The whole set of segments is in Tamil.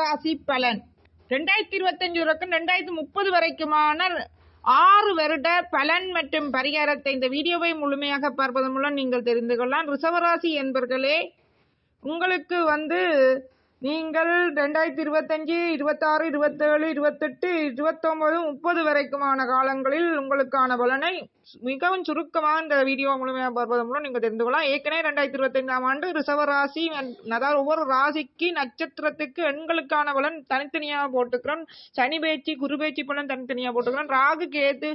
ராசி பலன். ரெண்டாயிரத்தி இருபத்தஞ்சு வரைக்கும் ரெண்டாயிரத்தி முப்பது வரைக்குமான ஆறு வருட பலன் மற்றும் பரிகாரத்தை இந்த வீடியோவை முழுமையாக பார்ப்பதன் மூலம் நீங்கள் தெரிந்து கொள்ளலாம். ரிசவராசி என்பர்களே உங்களுக்கு வந்து நீங்கள் ரெண்டாயிரத்தி இருபத்தஞ்சு இருபத்தாறு இருபத்தேழு இருபத்தெட்டு இருபத்தொம்பது முப்பது வரைக்குமான காலங்களில் உங்களுக்கான பலனை மிகவும் சுருக்கமாக இந்த வீடியோ முழுமையாக பார்ப்பதன் மூலம் நீங்கள் தெரிந்து கொள்ளலாம். ஏற்கனவே ரெண்டாயிரத்தி இருபத்தைந்தாம் ஆண்டு ரிசவ ராசி அதாவது ஒவ்வொரு ராசிக்கு நட்சத்திரத்துக்கு எண்களுக்கான பலன் தனித்தனியாக போட்டுக்கிறோம். சனி பேச்சு குரு பேச்சு பலன் தனித்தனியாக போட்டுக்கிறோம். ராகு கேது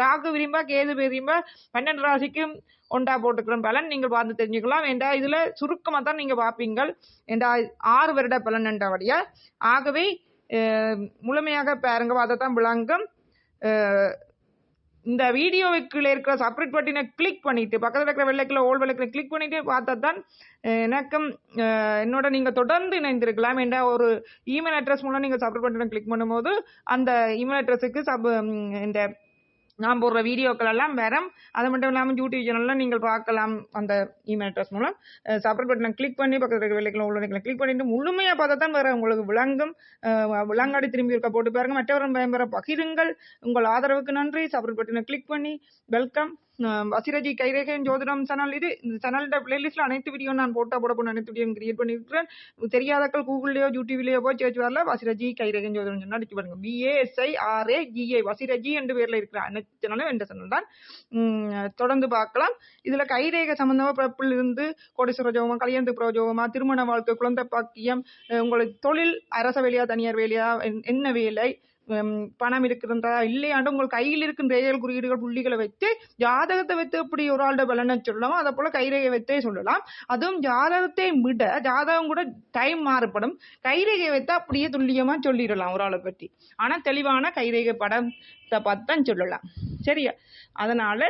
ராகு விரும்ப கேது விரும்ப பன்னெண்டு ராசிக்கும் ஒன்றா போட்டுக்கிற பலன் நீங்கள் பார்த்து தெரிஞ்சுக்கலாம். ஏண்டா இதுல சுருக்கமாக தான் நீங்க பார்ப்பீங்கள். ஏண்டா ஆறு வருட பலன் என்றபடியா? ஆகவே முழுமையாக பாருங்க அதை தான் விளங்கும் இந்த வீடியோவுக்குள்ளே இருக்கிற சப்ரேட் பட்டினை கிளிக் பண்ணிட்டு பக்கத்தில் இருக்கிற வெள்ளைக்கில் ஓல் வெள்ளைக்கில் கிளிக் பண்ணிட்டு பார்த்தா தான் எனக்கும் என்னோட நீங்கள் தொடர்ந்து இணைந்திருக்கலாம். என்ற ஒரு இமெயில் அட்ரஸ் மூலம் நீங்கள் சப்ரேட் பட்டினை கிளிக் பண்ணும்போது அந்த இமெயில் அட்ரஸுக்கு சப் இந்த நான் போடுற வீடியோக்கள் எல்லாம் வரும் அது மட்டும் இல்லாமல் யூடியூப் சேனலில் நீங்கள் பார்க்கலாம் அந்த இமெயில் அட்ரஸ் மூலம். சப்ரேட் பட்டனை கிளிக் பண்ணி பக்கத்தில் இருக்கிற வெள்ளைக்கிழமை உள்ள கிளிக் பண்ணிட்டு முழுமையாக பார்த்தா தான் வேறு உங்களுக்கு விளங்கும். விளங்காடி திரும்பி இருக்க போட்டு பாருங்கள் மற்றவரும் பயன்பெற பகிருங்கள். உங்கள் ஆதரவுக்கு நன்றி. சப்ரேட் பட்டனை கிளிக் பண்ணி வெல்கம் அசிரஜி கைரேகன் ஜோதிடம் சேனல் இது. இந்த சேனலோட பிளேலிஸ்ட்ல அனைத்து வீடியோ நான் போட்டா போட போன அனைத்து வீடியோ கிரியேட் பண்ணிருக்கிறேன். தெரியாதக்கள் கூகுள்லயோ யூடியூப்லயோ போய் சேர்ச் வரல. வசிரஜி கைரேகன் ஜோதிடம் சொன்னா அடிச்சு பாருங்க. பிஏஎஸ்ஐ ஆர்ஏ ஜிஏ வசிரஜி என்ற பேர்ல இருக்கிற அனைத்து சேனலும் எந்த சேனல் தான். தொடர்ந்து பார்க்கலாம். இதுல கைரேக சம்பந்தமா பிறப்பில் இருந்து கோடீஸ்வர ஜோகமா கல்யாணத்து பிரஜோகமா திருமண வாழ்க்கை குழந்தை பாக்கியம் உங்களுக்கு தொழில் அரச வேலையா தனியார் வேலையா என்ன வேலை பணம் இருக்கின்றதா இல்லையாண்டு உங்கள் கையில் இருக்கும் ரேகல் குறியீடுகள் புள்ளிகளை வைத்து ஜாதகத்தை வைத்து எப்படி ஒரு ஆளோட பலனை சொல்லலாம் அதை போல கைரேகை வைத்தே சொல்லலாம். அதுவும் ஜாதகத்தை விட ஜாதகம் கூட டைம் மாறுபடும். கைரேகை வைத்தா அப்படியே துல்லியமா சொல்லிடலாம் ஒரு ஆளை பற்றி. ஆனா தெளிவான கைரேகை படத்தை பார்த்து தான் சொல்லலாம். சரியா? அதனால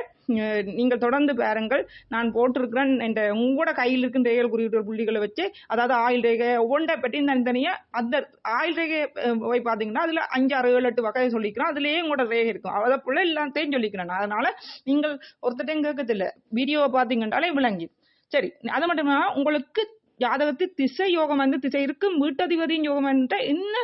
நீங்கள் தொடர்ந்து பாருங்கள். நான் போட்டிருக்கிறேன் என்ற உங்களோட கையில் இருக்கும் ரேகல் குறியீட்டு புள்ளிகளை வச்சு அதாவது ஆயில் ரேகை ஒவ்வொன்றை பற்றி தனித்தனியாக அந்த ஆயில் ரேகை போய் பார்த்தீங்கன்னா அதில் அஞ்சாறு ஏழு எட்டு வகையை சொல்லிக்கிறோம். அதுலேயே உங்களோட ரேகை இருக்கும். அதை போல எல்லாத்தையும் சொல்லிக்கிறேன். அதனால நீங்கள் ஒருத்தட்டையும் கேட்கறதில்ல. வீடியோவை பார்த்தீங்கன்னாலே விளங்கி. சரி அது மட்டும் இல்லாமல் உங்களுக்கு ஜாதகத்து திசை யோகம் வந்து திசை இருக்கும் வீட்டதிபதியின் யோகம் என்ற என்ன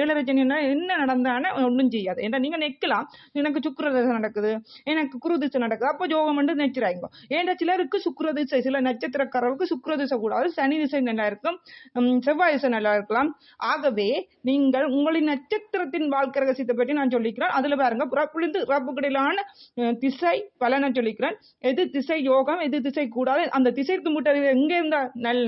ஏழரஜனா என்ன நடந்தானே ஒன்றும் செய்யாது. ஏன்னா நீங்கள் நெக்கலாம். எனக்கு சுக்கர திசை நடக்குது எனக்கு குரு திசை நடக்குது அப்போ யோகம் வந்து நெச்சிராங்க ஏன்னா சிலருக்கு சுக்கர திசை சில நட்சத்திரக்காரர்களுக்கு சுக்கர திசை கூடாது சனி திசை நல்லா இருக்கும் செவ்வாய் திசை நல்லா இருக்கலாம். ஆகவே நீங்கள் உங்களின் நட்சத்திரத்தின் வாழ்க்கை ரகசியத்தை பற்றி நான் சொல்லிக்கிறேன். அதுல பாருங்க புறப்புளிந்து புறப்புக்கிடையிலான திசை பலனை சொல்லிக்கிறேன். எது திசை யோகம் எது திசை கூடாது அந்த திசைக்கு முட்டை எங்கே இருந்தா நல்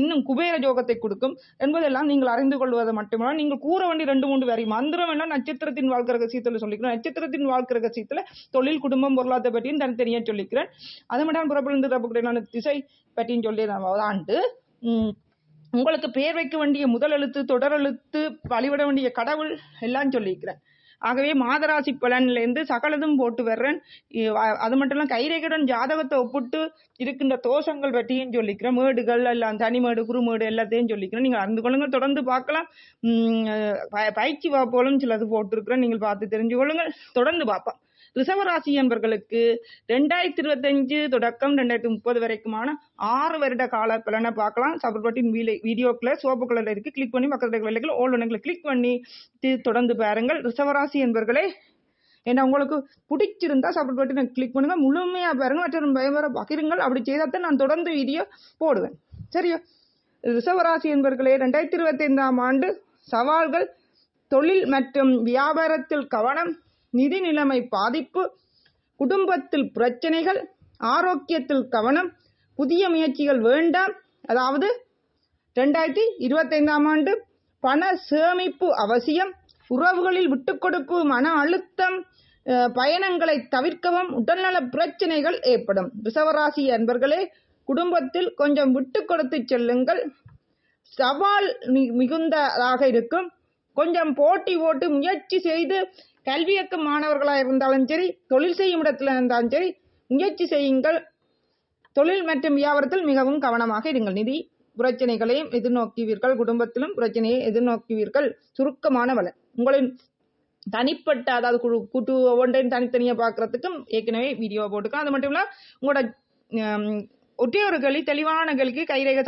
இன்னும் குபேர ஜோகத்தை கொடுக்கும் என்பதெல்லாம் நீங்கள் அறிந்து கொள்வதை மட்டுமல்ல. நீங்கள் கூற வேண்டிய ரெண்டு மூன்று வரை. மந்திரம் என்ன நட்சத்திரத்தின் வாழ்க்கை ரகசியத்தில் சொல்லிக்கிறேன். நட்சத்திரத்தின் வாழ்க்கை ரகசியத்தில் தொழில் குடும்பம் பொருளாதார பற்றியும் தனித்தனியாக சொல்லிக்கிறேன். அது மட்டும் புறப்பிலிருந்து ரப்புக்கிறேன் திசை பற்றியும் சொல்லி ஆண்டு உங்களுக்கு பேர் வைக்க வேண்டிய முதல் எழுத்து தொடர் எழுத்து வழிபட வேண்டிய கடவுள் எல்லாம் சொல்லியிருக்கிறேன் ஆகவே மாதராசி பலன்லேருந்து சகலதும் போட்டு வர்றேன். அது மட்டும் இல்லாமல் கைரேகையுடன் ஜாதகத்தை ஒப்பிட்டு இருக்கின்ற தோஷங்கள் பற்றியும் சொல்லிக்கிறேன். மேடுகள் எல்லாம் தனிமேடு குறுமேடு எல்லாத்தையும் சொல்லிக்கிறேன். நீங்கள் அறிந்து கொள்ளுங்கள் தொடர்ந்து பார்க்கலாம். பயிற்சி வாப்போலும் சிலது போட்டிருக்கிறேன். நீங்கள் பார்த்து தெரிஞ்சு கொள்ளுங்கள். தொடர்ந்து பார்ப்போம். ரிசவராசி என்பர்களுக்கு ரெண்டாயிரத்தி இருபத்தஞ்சு தொடக்கம் ரெண்டாயிரத்தி முப்பது வரைக்குமான ஆறு வருட கால பலனை பார்க்கலாம். சபர்பட்டின் வீலை வீடியோக்கில் சோப்பு கலரில் இருக்கு. கிளிக் பண்ணி பக்கத்தில் வெள்ளைகள் ஓல் ஒன்றுகளை கிளிக் பண்ணி தொடர்ந்து பாருங்கள். ரிசவராசி என்பர்களே ஏன்னா உங்களுக்கு பிடிச்சிருந்தா சப்போர்ட் பட்டி கிளிக் பண்ணுங்க. முழுமையாக பாருங்க. மற்றும் பயவர பகிருங்கள். அப்படி செய்தால் தான் நான் தொடர்ந்து வீடியோ போடுவேன். சரியா? ரிசவராசி என்பர்களே ரெண்டாயிரத்தி இருபத்தி ஐந்தாம் ஆண்டு சவால்கள் தொழில் மற்றும் வியாபாரத்தில் கவனம் நிதி நிலைமை பாதிப்பு குடும்பத்தில் பிரச்சனைகள் ஆரோக்கியத்தில் கவனம் புதிய முயற்சிகள் வேண்டாம். அதாவது ரெண்டாயிரத்தி இருபத்தைந்தாம் ஆண்டு பண சேமிப்பு அவசியம் உறவுகளில் விட்டுக்கொடுப்பு மன அழுத்தம் பயணங்களை தவிர்க்கவும் உடல்நல பிரச்சனைகள் ஏற்படும். ரிசவராசி அன்பர்களே குடும்பத்தில் கொஞ்சம் விட்டு கொடுத்து செல்லுங்கள். சவால் மிகுந்ததாக இருக்கும். கொஞ்சம் போட்டி ஓட்டு முயற்சி செய்து கல்வியக்க மாணவர்களாக இருந்தாலும் சரி தொழில் செய்யும் இடத்துல இருந்தாலும் சரி முயற்சி செய்யுங்கள். தொழில் மற்றும் வியாபாரத்தில் மிகவும் கவனமாக இருங்கள். நிதி பிரச்சனைகளையும் எதிர்நோக்குவீர்கள். குடும்பத்திலும் பிரச்சனையை எதிர்நோக்குவீர்கள். சுருக்கமான வளர் உங்களின் தனிப்பட்ட அதாவது குழு கூட்டு ஒவ்வொன்றையும் தனித்தனியாக பார்க்கறதுக்கும் ஏற்கனவே வீடியோ போட்டுக்கலாம் அது மட்டும் இல்லை உங்களோட ஒற்றே ஒரு கைரேக தெளிவான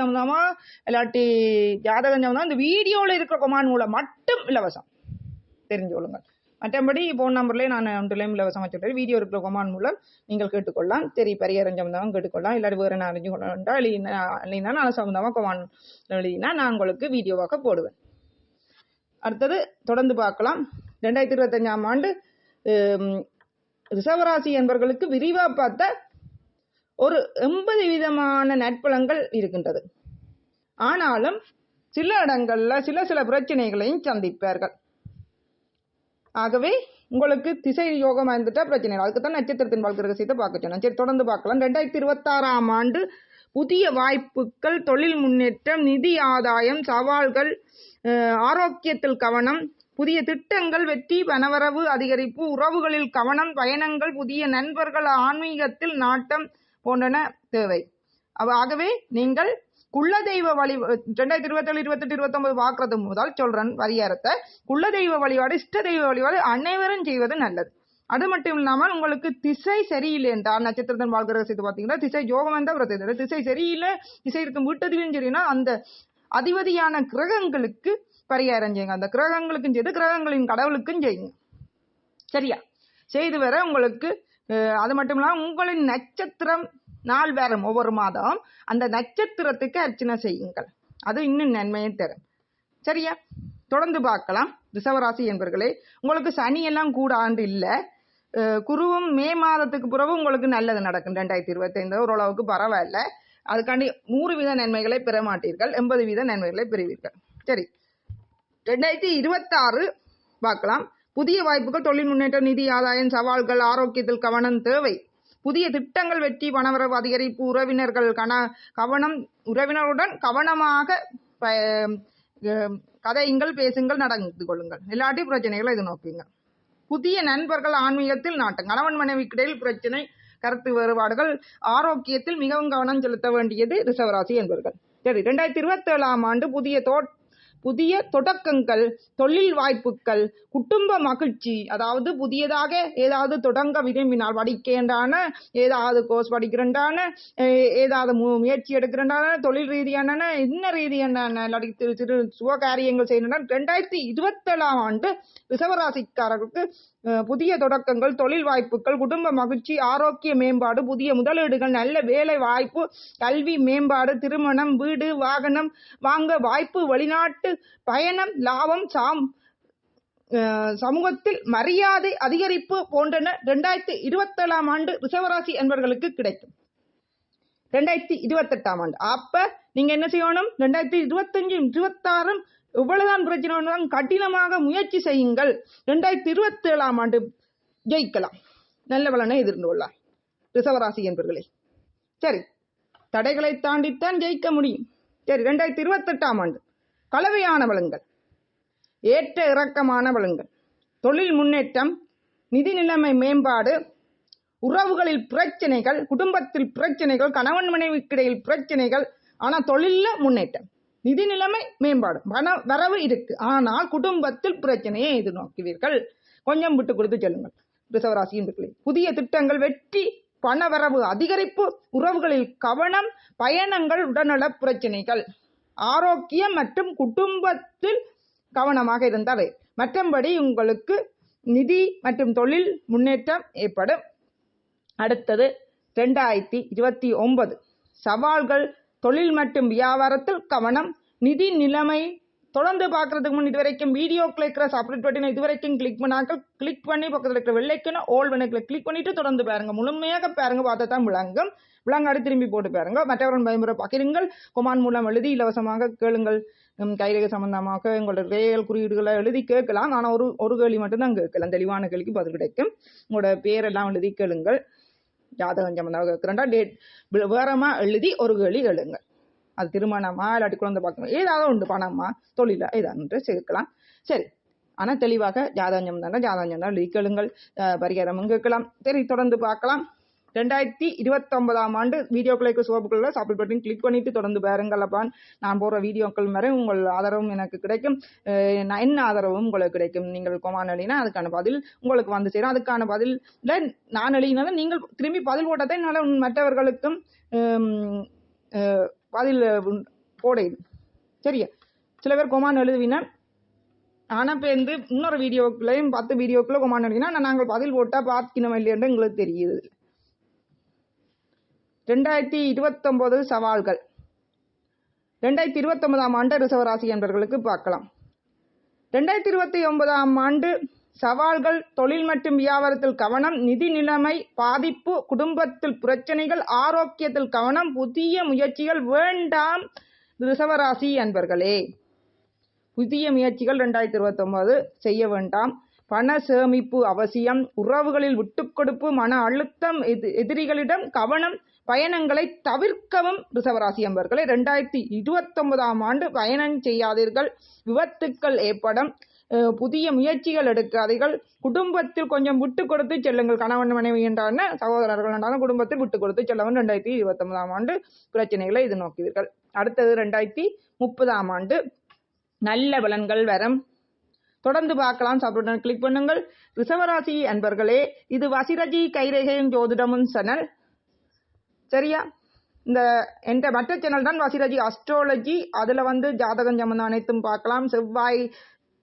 சம்பந்தமா இல்லாட்டி ஜாதகம் சம்பந்தமா இந்த வீடியோவில் இருக்கிற கொமான் மூலம் மட்டும் இலவசம். தெரிஞ்சு கொள்ளுங்கள். மற்றபடி ஃபோன் நம்பர்லேயே நான் ஒன்றுலேயும் இலவசம் வச்சுருக்கேன் வீடியோ இருக்கிற கொமான் மூலம் நீங்கள் கேட்டுக்கொள்ளலாம். தெரி பரிகாரம் சம்பந்தமாக கேட்டுக்கொள்ளலாம். இல்லாட்டி வேறு நான் அறிஞ்சு கொள்ளா இல்லைன்னா இல்லைன்னா நான் சம்பந்தமாக கொமான் எழுதினா நான் உங்களுக்கு வீடியோவாக போடுவேன். அடுத்தது தொடர்ந்து பார்க்கலாம். ரெண்டாயிரத்தி இருபத்தஞ்சாம் ஆண்டு ரிசவராசி என்பவர்களுக்கு விரிவாக பார்த்த ஒரு எண்பது விதமான நட்பலங்கள் இருக்கின்றது. ஆனாலும் சில இடங்களில் சில சில பிரச்சனைகளையும் சந்திப்பார்கள். ஆகவே உங்களுக்கு திசை யோகம் இருந்துட்டா பிரச்சனை இல்லை. அதுக்கு தான் நட்சத்திரத்தின் வாழ்க்கை ரகசியத்தை பார்க்க சொன்னோம். சரி தொடர்ந்து பார்க்கலாம். ரெண்டாயிரத்தி இருபத்தாறாம் ஆண்டு புதிய வாய்ப்புகள் தொழில் முன்னேற்றம் நிதி ஆதாயம் சவால்கள் ஆரோக்கியத்தில் கவனம் புதிய திட்டங்கள் வெற்றி பணவரவு அதிகரிப்பு உறவுகளில் கவனம் பயணங்கள் புதிய நண்பர்கள் ஆன்மீகத்தில் நாட்டம் போன்றன தேவை. அவ- ஆகவே நீங்கள் குலதெய்வ வழி ரெண்டாயிரத்தி இருபத்தேழு இருபத்தெட்டு இருபத்தொன்பது பார்க்கறது முதல் சொல்றேன் பரிகாரத்தை குலதெய்வ வழிபாடு இஷ்ட தெய்வ வழிபாடு அனைவரும் செய்வது நல்லது. அது மட்டும் இல்லாமல் உங்களுக்கு திசை சரியில்லை என்றால் நட்சத்திரத்தின் வாழ்கிற சேர்த்து பார்த்தீங்கன்னா திசை யோகம் என்ற பிரச்சனை திசை சரியில்லை திசை இருக்கும் வீட்டதிலும் சரினா அந்த அதிபதியான கிரகங்களுக்கு பரிகாரம் செய்யுங்க. அந்த கிரகங்களுக்கும் செய்து கிரகங்களின் கடவுளுக்கும் செய்யுங்க. சரியா? செய்து வர உங்களுக்கு அது மட்டும் இல்லாமல் உங்களின் நட்சத்திரம் நாள் வேறும் ஒவ்வொரு மாதம் அந்த நட்சத்திரத்துக்கு அர்ச்சனை செய்யுங்கள். அது இன்னும் நன்மையை தரும். சரியா? தொடர்ந்து பார்க்கலாம். ரிஷவராசி என்பர்களே உங்களுக்கு சனி எல்லாம் கூட ஆண்டு இல்லை. குருவும் மே மாதத்துக்கு பிறகு உங்களுக்கு நல்லது நடக்கும். ரெண்டாயிரத்தி இருபத்தைந்து ஓரளவுக்கு பரவாயில்ல. அதுக்காண்டி நூறு வீத நன்மைகளை பெற மாட்டீர்கள். எண்பது வீத நன்மைகளை பெறுவீர்கள். சரி. ரெண்டாயிரத்தி இருபத்தாறு பார்க்கலாம். புதிய வாய்ப்புகள் தொழில் முன்னேற்றம் நிதி ஆதாயம் சவால்கள் ஆரோக்கியத்தில் கவனம் தேவை. புதிய திட்டங்கள் வெற்றி பணவரவு அதிகரிப்பு உறவினர்கள் கன கவனம் உறவினருடன் கவனமாக ப- கதையுங்கள் பேசுங்கள் நடந்து கொள்ளுங்கள். இல்லாட்டி பிரச்சனைகளை இது நோக்குங்க. புதிய நண்பர்கள் ஆன்மீகத்தில் நாட்டம். கணவன் மனைவிக்கிடையில் பிரச்சனை கருத்து வேறுபாடுகள் ஆரோக்கியத்தில் மிகவும் கவனம் செலுத்த வேண்டியது ரிசவராசி என்பவர்கள் சரி ரெண்டாயிரத்தி இருபத்தி ஏழாம் ஆண்டு புதிய தோ புதிய தொடக்கங்கள் தொழில் வாய்ப்புகள் குடும்ப மகிழ்ச்சி அதாவது புதியதாக ஏதாவது தொடங்க விரும்பினால் படிக்கின்றான ஏதாவது கோர்ஸ் படிக்கிறேன்டான ஏதாவது மு- முயற்சி எடுக்கிறான தொழில் ரீதியான என்ன ரீதியான திரு திரு சுக காரியங்கள் ரெண்டாயிரத்தி இருபத்தேழாம் ஆண்டு ரிசவராசிக்காரர்களுக்கு புதிய தொடக்கங்கள் தொழில் வாய்ப்புகள் குடும்ப மகிழ்ச்சி ஆரோக்கிய மேம்பாடு புதிய முதலீடுகள் நல்ல வேலை வாய்ப்பு கல்வி மேம்பாடு திருமணம் வீடு வாகனம் வாங்க வாய்ப்பு வெளிநாட்டு பயணம் லாபம் சாம் சமூகத்தில் மரியாதை அதிகரிப்பு போன்றன ரெண்டாயிரத்தி இருபத்தேழாம் ஆண்டு ரிசவராசி என்பவர்களுக்கு கிடைக்கும். ரெண்டாயிரத்தி இருபத்தெட்டாம் ஆண்டு. அப்ப நீங்க என்ன செய்யணும்? ரெண்டாயிரத்தி இருபத்தஞ்சும் இருபத்தாறும் இவ்வளவுதான் பிரச்சனை கடினமாக முயற்சி செய்யுங்கள். ரெண்டாயிரத்தி இருபத்தி ஏழாம் ஆண்டு ஜெயிக்கலாம். நல்ல பலனை எதிர்ந்து கொள்ளலாம் ரிசவராசி என்பர்களே. சரி. தடைகளை தாண்டித்தான் ஜெயிக்க முடியும். சரி ரெண்டாயிரத்தி இருபத்தெட்டாம் ஆண்டு. கலவையான பலன்கள். ஏற்ற இறக்கமான வளங்கள் தொழில் முன்னேற்றம் நிதி நிலைமை மேம்பாடு உறவுகளில் பிரச்சனைகள் குடும்பத்தில் பிரச்சனைகள் கணவன் மனைவிக்கிடையில் பிரச்சனைகள் ஆனால் தொழிலில் முன்னேற்றம். நிதி நிலைமை மேம்பாடு பண வரவு இருக்கு. ஆனால் குடும்பத்தில் பிரச்சனையை எதிர்நோக்குவீர்கள். கொஞ்சம் விட்டு கொடுத்து செல்லுங்கள் ரிசவராசி புதிய திட்டங்கள் வெற்றி பண வரவு அதிகரிப்பு உறவுகளில் கவனம் பயணங்கள் உடல்நல பிரச்சனைகள். ஆரோக்கியம் மற்றும் குடும்பத்தில் கவனமாக இருந்தாவே. மற்றபடி உங்களுக்கு நிதி மற்றும் தொழில் முன்னேற்றம் ஏற்படும். அடுத்தது ரெண்டாயிரத்தி இருபத்தி ஒன்பது. சவால்கள் தொழில் மற்றும் வியாபாரத்தில் கவனம் நிதி நிலைமை தொடர்ந்து பார்க்கறதுக்கு முன் இதுவரைக்கும் வீடியோ கிளிக்கிற சப்ரேட் பட்டினை இதுவரைக்கும் கிளிக் பண்ணாக்க கிளிக் பண்ணி பக்கத்தில் இருக்கிற வெள்ளைக்குன்னு ஓல் வெண்ணுக்களை கிளிக் பண்ணிட்டு தொடர்ந்து பாருங்க. முழுமையாக பாருங்க பார்த்தா தான் விளங்கும். விளங்காடு திரும்பி போட்டு பாருங்க. மற்றவர்கள் பயமுறை பகிருங்கள் கொமான் மூலம் எழுதி இலவசமாக கேளுங்கள். கைரேகை சம்பந்தமாக உங்களோட ரேகல் குறியீடுகளை எழுதி கேட்கலாம். ஆனால் ஒரு ஒரு கேள்வி மட்டும்தான் கேட்கலாம். தெளிவான கேள்விக்கு பதில் கிடைக்கும். உங்களோட பேரெல்லாம் எழுதி கேளுங்கள். ஜாதகம் சம்பந்தமாக கேட்குறேன்டா. டேட் வேறமா எழுதி ஒரு கேள்வி எழுங்க அது திருமணமா இல்லாட்டி குழந்தை பார்க்கணும்? ஏதாவது உண்டு பணமா தொழிலா ஏதாவது சேர்க்கலாம். சரி. ஆனால் தெளிவாக ஜாதகம் சம்பந்தம் ஜாதகம் சம்பந்தம் எழுதி கேளுங்கள். பரிகாரமும் கேட்கலாம். சரி தொடர்ந்து பார்க்கலாம். ரெண்டாயிரத்தி இருபத்தொன்பதாம் ஆண்டு வீடியோக்களுக்கு சோப்புக்குள்ள சாப்பிட் பட்டன் கிளிக் பண்ணிட்டு தொடர்ந்து பாருங்கள் அப்பான் நான் போடுற வீடியோக்கள் வரை உங்கள் ஆதரவும் எனக்கு கிடைக்கும். என்ன ஆதரவும் உங்களுக்கு கிடைக்கும். நீங்கள் கொமான் எழுதினா அதுக்கான பதில் உங்களுக்கு வந்து சேரும். அதுக்கான பதில் நான் எழுதினாலும் நீங்கள் திரும்பி பதில் போட்டதை என்னால் மற்றவர்களுக்கும் பதில் போடையுது சரியா? சில பேர் கொமான் எழுதுவினா ஆனால் இப்போ வந்து இன்னொரு வீடியோக்குள்ளேயும் பத்து வீடியோக்குள்ளே கொமான் எழுதினா நாங்கள் பதில் போட்டால் பார்க்கணும் இல்லையென்று எங்களுக்கு தெரியுது. ரெண்டாயிரத்தி இருபத்தொம்போது சவால்கள். ரெண்டாயிரத்தி இருபத்தொன்பதாம் ஆண்டு ரிசவராசி என்பவர்களுக்கு பார்க்கலாம். ரெண்டாயிரத்தி இருபத்தி ஒன்பதாம் ஆண்டு சவால்கள் தொழில் மற்றும் வியாபாரத்தில் கவனம் நிதி நிலைமை பாதிப்பு குடும்பத்தில் பிரச்சனைகள் ஆரோக்கியத்தில் கவனம் புதிய முயற்சிகள் வேண்டாம் ரிசவராசி என்பர்களே. புதிய முயற்சிகள் ரெண்டாயிரத்தி இருபத்தொன்பது செய்ய வேண்டாம். பண சேமிப்பு அவசியம் உறவுகளில் விட்டுக்கொடுப்பு மன அழுத்தம் எதி எதிரிகளிடம் கவனம் பயணங்களை தவிர்க்கவும் ரிசவராசி அன்பர்களே ரெண்டாயிரத்தி இருபத்தொன்பதாம் ஆண்டு பயணம் செய்யாதீர்கள். விபத்துக்கள் ஏற்படும். புதிய முயற்சிகள் எடுக்காதீர்கள். குடும்பத்தில் கொஞ்சம் விட்டு கொடுத்து செல்லுங்கள். கணவன் மனைவி என்றான சகோதரர்கள் என்றாலும் குடும்பத்தில் விட்டு கொடுத்து செல்லவும் ரெண்டாயிரத்தி இருபத்தொன்பதாம் ஆண்டு பிரச்சனைகளை இது நோக்குவீர்கள் அடுத்தது ரெண்டாயிரத்தி முப்பதாம் ஆண்டு நல்ல பலன்கள் வரும். தொடர்ந்து பார்க்கலாம். சாப்பிட்டு கிளிக் பண்ணுங்கள். ரிசவராசி அன்பர்களே இது வசிரஜி கைரேகையும் ஜோதிடமும் சனல். சரியா? இந்த என்ற மற்ற சேனல் தான் வசிரஜி அஸ்ட்ராலஜி அதில் வந்து ஜாதகம் சம்மந்தம் அனைத்தும் பார்க்கலாம். செவ்வாய்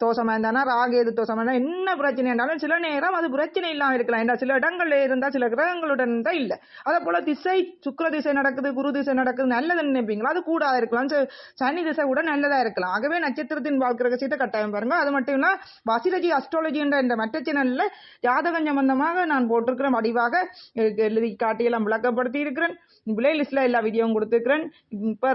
தோசமாக இருந்தானா ராகேது தோசமாக இருந்தால் என்ன பிரச்சனை இருந்தாலும் சில நேரம் அது பிரச்சனை இல்லாமல் இருக்கலாம். ஏன்னா சில இடங்கள்ல இருந்தால் சில கிரகங்களுடன் இருந்தால் இல்லை. அதே போல் திசை சுக்கர திசை நடக்குது குரு திசை நடக்குது நல்லதுன்னு நினைப்பீங்களா? அது கூடாது இருக்கலாம். சனி திசை கூட நல்லதாக இருக்கலாம். ஆகவே நட்சத்திரத்தின் வாழ்க்கை சீட்டை கட்டாயம் பாருங்க. அது மட்டும் இல்லை வசிலஜி அஸ்ட்ராலஜி என்ற இந்த மற்ற சேனலில் ஜாதகம் சம்பந்தமாக நான் போட்டிருக்கிற வடிவாக எழுதி காட்டியெல்லாம் விளக்கப்படுத்தி இருக்கிறேன். பிளேலிஸ்ட்ல எல்லா வீடியோவும் கொடுத்துருக்கிறேன். இப்போ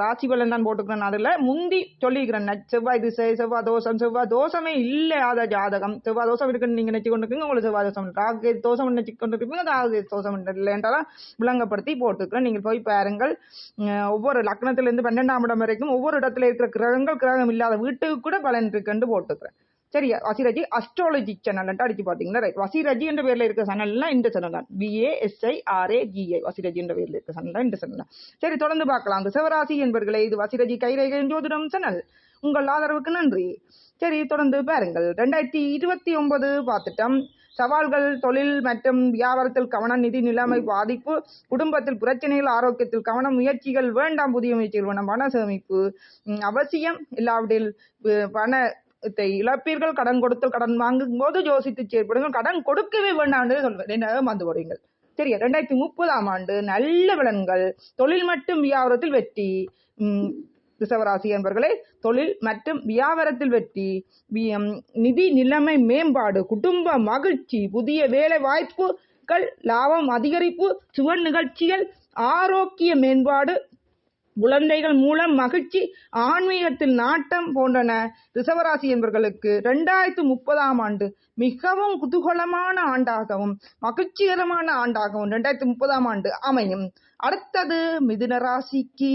ராசி பலன் தான் போட்டுக்கிறேன் அதில் முந்தி சொல்லிக்கிறேன் ந- செவ்வாய் திசை செவ்வாய் தோஷம் செவ்வாய் தோஷமே இல்லாத ஜாதகம். செவ்வாய் தோஷம் இருக்குன்னு நீங்கள் நினச்சி கொண்டிருக்கீங்க உங்களுக்கு செவ்வாய் தோஷம் இல்லை. ராகு தோஷம் நினச்சி கொண்டிருப்பீங்க ராகு தோஷம் இல்லைன்றதான் விளங்கப்படுத்தி போட்டுக்கிறேன். நீங்கள் போய் பாருங்கள். ஒவ்வொரு லக்னத்திலேருந்து பன்னெண்டாம் இடம் வரைக்கும் ஒவ்வொரு இடத்துல இருக்கிற கிரகங்கள் கிரகம் இல்லாத வீட்டுக்கு கூட பலன் இருக்குன்னு போட்டுக்கிறேன். சரியா வசிரஜி அஸ்ட்ராலஜி சேனல் அடிச்சு பார்த்தீங்கன்னா ரைட் வசிரஜி என்ற பேரில் இருக்க சேனல்னா இந்த சேனல் தான். பிஏஎஸ்ஐ ஆர்ஏ ஜிஐ வசிரஜி என்ற பேரில் இருக்க சேனல் தான் இந்த சேனல் தான். சரி தொடர்ந்து பார்க்கலாம். அந்த சிவராசி என்பர்களே இது வசிரஜி கைரேகை ஜோதிடம் சேனல் உங்கள் ஆதரவுக்கு நன்றி. சரி தொடர்ந்து பாருங்கள். ரெண்டாயிரத்தி இருபத்தி ஒன்பது பார்த்துட்டோம் சவால்கள் தொழில் மற்றும் வியாபாரத்தில் கவனம் நிதி நிலைமை பாதிப்பு குடும்பத்தில் பிரச்சனைகள் ஆரோக்கியத்தில் கவனம் முயற்சிகள் வேண்டாம் புதிய முயற்சிகள் வேண்டாம் பண சேமிப்பு அவசியம் இல்லாவிடில் பண பணத்தை இழப்பீர்கள். கடன் கொடுத்தல் கடன் வாங்கும் போது யோசித்து செயற்படுங்கள். கடன் கொடுக்கவே வேண்டாம்னு சொல்வேன் என்ன வந்து போடுங்கள் சரியா? ரெண்டாயிரத்தி முப்பதாம் ஆண்டு நல்ல பலன்கள் தொழில் மட்டும் வியாபாரத்தில் வெற்றி ரிஷவராசி என்பவர்களை தொழில் மற்றும் வியாபாரத்தில் வெற்றி நிதி நிலைமை மேம்பாடு குடும்ப மகிழ்ச்சி புதிய வேலை வாய்ப்புகள் லாபம் அதிகரிப்பு சுவ நிகழ்ச்சிகள் ஆரோக்கிய மேம்பாடு குழந்தைகள் மூலம் மகிழ்ச்சி ஆன்மீகத்தில் நாட்டம் போன்றன. ரிசவராசி என்பவர்களுக்கு ரெண்டாயிரத்து முப்பதாம் ஆண்டு மிகவும் குதூகலமான ஆண்டாகவும் மகிழ்ச்சிகரமான ஆண்டாகவும் ரெண்டாயிரத்து முப்பதாம் ஆண்டு அமையும். அடுத்தது மிதுன ராசிக்கு.